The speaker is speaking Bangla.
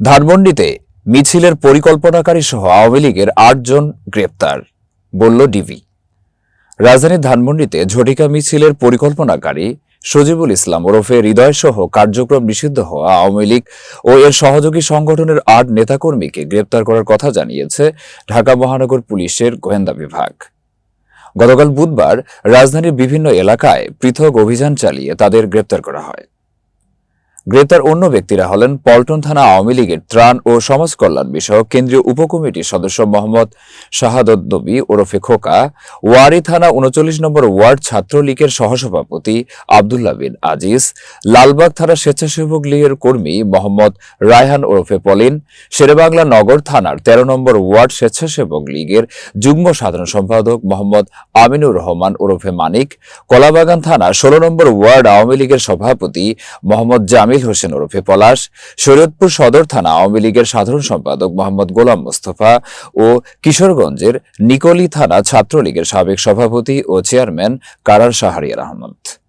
ধানমন্ডিতে মিছিলের পরিকল্পনাকারী সহ আওয়ামী লীগের আটজন গ্রেপ্তার, বলল ডিবি। রাজধানীর ধানমন্ডিতে ঝটিকা মিছিলের পরিকল্পনাকারী সজিবুল ইসলাম ওরফে হৃদয় সহ কার্যক্রম নিষিদ্ধ হওয়া আওয়ামী লীগ ও এর সহযোগী সংগঠনের আট নেতাকর্মীকে গ্রেপ্তার করার কথা জানিয়েছে ঢাকা মহানগর পুলিশের গোয়েন্দা বিভাগ। গতকাল বুধবার রাজধানীর বিভিন্ন এলাকায় পৃথক অভিযান চালিয়ে তাদের গ্রেপ্তার করা হয়। গ্রেপ্তার অন্য ব্যক্তিরা হলেন পল্টন থানা আওয়ামী লীগের ত্রাণ ও সমাজ কল্যাণ বিষয়ক কেন্দ্রীয় উপকমিটির সদস্য মোহাম্মদ শাহাদত নবী ওরফে খোকা, ওয়ারি থানা উনচল্লিশ নম্বর ওয়ার্ড ছাত্রলীগের সহসভাপতি আবদুল্লাহ বিন আজিজ, লালবাগ থানা স্বেচ্ছাসেবক লীগের কর্মী মোহাম্মদ রায়হান ওরফে পলিন, শেরেবাংলা নগর থানার তেরো নম্বর ওয়ার্ড স্বেচ্ছাসেবক লীগের যুগ্ম সাধারণ সম্পাদক মোহাম্মদ আমিনুর রহমান ওরফে মানিক, কলাবাগান থানা ষোলো নম্বর ওয়ার্ড আওয়ামী লীগের সভাপতি মোহাম্মদ জামিল হোসেন ওরফে পলাশ, শরীয়তপুর সদর থানা আওয়ামী লীগের সাধারণ সম্পাদক মোহাম্মদ গোলাম মোস্তফা ও কিশোরগঞ্জের নিকলি থানা ছাত্রলীগের সাবেক সভাপতি ও চেয়ারম্যান কারার শাহরিয়ার আহমদ।